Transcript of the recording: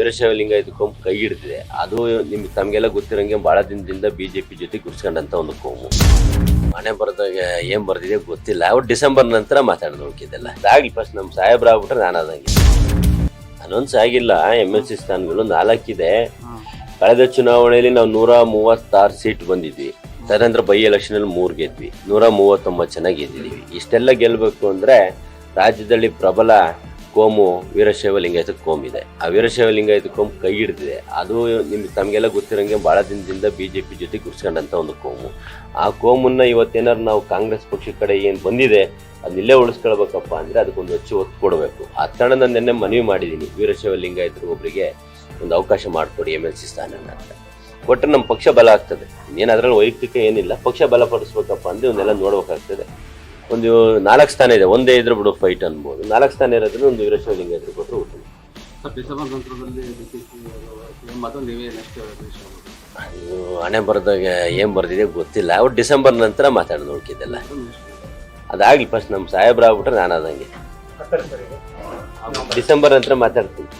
ವೀರಶೈವ ಲಿಂಗಾಯತ ಕೋಮು ಕೈ ಹಿಡಿದಿದೆ. ಅದು ನಿಮ್ಗೆ ತಮಗೆಲ್ಲ ಗೊತ್ತಿರಂಗೆ ಬಹಳ ದಿನದಿಂದ ಬಿಜೆಪಿ ಜೊತೆ ಗುಡ್ಸ್ಕೊಂಡಂತ ಒಂದು ಕೋಮು ಮನೆ ಬರೆದಾಗ ಏನ್ ಬರ್ದಿದೆ ಗೊತ್ತಿಲ್ಲ. ಅವ್ರು ಡಿಸೆಂಬರ್ ನಂತರ ಮಾತಾಡೋದು ಉಳ್ಕಿದ್ದೆಲ್ಲ ಆಗ್ಲಿ ಫಸ್ಟ್ ನಮ್ಮ ಸಾಹೇಬ್ರ ಆಗ್ಬಿಟ್ರೆ ನಾನು ಅದಂಗೆ ಅನೌನ್ಸ್ ಆಗಿಲ್ಲ. ಎಂ ಎಲ್ ಸಿ ಸ್ಥಾನಗಳು ನಾಲ್ಕಿದೆ. ಕಳೆದ ಚುನಾವಣೆಯಲ್ಲಿ ನಾವು ನೂರ ಮೂವತ್ತಾರು ಸೀಟ್ ಬಂದಿದ್ವಿ. ತದನಂತರ ಬೈ ಎಲೆಕ್ಷನ್ ಅಲ್ಲಿ ಮೂರ್ ಗೆದ್ವಿ. ನೂರ ಮೂವತ್ತೊಂಬತ್ತು ಜನ ಗೆದ್ದಿದೀವಿ. ಇಷ್ಟೆಲ್ಲ ಗೆಲ್ಬೇಕು ಅಂದ್ರೆ ರಾಜ್ಯದಲ್ಲಿ ಪ್ರಬಲ ಕೋಮು ವೀರಶೈವ ಲಿಂಗಾಯತ ಕೋಮ್ ಇದೆ. ಆ ವೀರಶೈವ ಲಿಂಗಾಯತ ಕೋಮು ಕೈ ಹಿಡಿದಿದೆ. ಅದು ನಿಮ್ಗೆ ತಮಗೆಲ್ಲ ಗೊತ್ತಿರೋಂಗೆ ಭಾಳ ದಿನದಿಂದ ಬಿ ಜೆ ಪಿ ಜೊತೆ ಗುರ್ಸ್ಕೊಂಡಂತ ಒಂದು ಕೋಮು. ಆ ಕೋಮನ್ನ ಇವತ್ತೇನಾರು ನಾವು ಕಾಂಗ್ರೆಸ್ ಪಕ್ಷದ ಕಡೆ ಏನು ಬಂದಿದೆ ಅದನ್ನಿಲ್ಲೇ ಉಳಿಸ್ಕೊಳ್ಬೇಕಪ್ಪ ಅಂದ್ರೆ ಅದಕ್ಕೊಂದು ಹೆಚ್ಚು ಒತ್ತು ಕೊಡಬೇಕು. ಆ ತಣ ನಾನು ನಿನ್ನೆ ಮನವಿ ಮಾಡಿದ್ದೀನಿ ವೀರಶೈವ ಲಿಂಗಾಯತರು ಒಬ್ಬರಿಗೆ ಒಂದು ಅವಕಾಶ ಮಾಡಿಕೊಡಿ ಎಂ ಎಲ್ ಸಿ ಸ್ಥಾನನ ಅಂತ. ಕೊಟ್ಟರೆ ನಮ್ಮ ಪಕ್ಷ ಬಲ ಆಗ್ತದೆ. ಏನು ಅದರಲ್ಲಿ ವೈಯಕ್ತಿಕ ಏನಿಲ್ಲ, ಪಕ್ಷ ಬಲಪಡಿಸ್ಬೇಕಪ್ಪ ಅಂದ್ರೆ ಇವನ್ನೆಲ್ಲ ನೋಡ್ಬೇಕಾಗ್ತದೆ. ಒಂದು ನಾಲ್ಕು ಸ್ಥಾನ ಇದೆ. ಒಂದೇ ಇದ್ರೆ ಬಿಡು ಫೈಟ್ ಅನ್ಬೋದು. ನಾಲ್ಕು ಸ್ಥಾನ ಇರೋದ್ರೆ ಒಂದು ವೀರಶಿವಲಿಂಗ ಎದುರು ಕೊಟ್ಟರು ಉತ್ತಮ. ಡಿಸೆಂಬರ್ ನಂತರದಲ್ಲಿ ನೆಕ್ಸ್ಟ್ ಹಣೆ ಬರೆದಾಗ ಏನು ಬರ್ದಿದೆ ಗೊತ್ತಿಲ್ಲ. ಅವ್ರು ಡಿಸೆಂಬರ್ ನಂತರ ಮಾತಾಡೋದು ಉಳ್ಕಿದ್ದೆಲ್ಲ ಅದಾಗ್ಲಿ ಫಸ್ಟ್ ನಮ್ಮ ಸಾಹೇಬ್ರ ಆಗ್ಬಿಟ್ರೆ ನಾನು ಅದಂಗೆ. ಡಿಸೆಂಬರ್ ನಂತರ ಮಾತಾಡ್ತೀನಿ.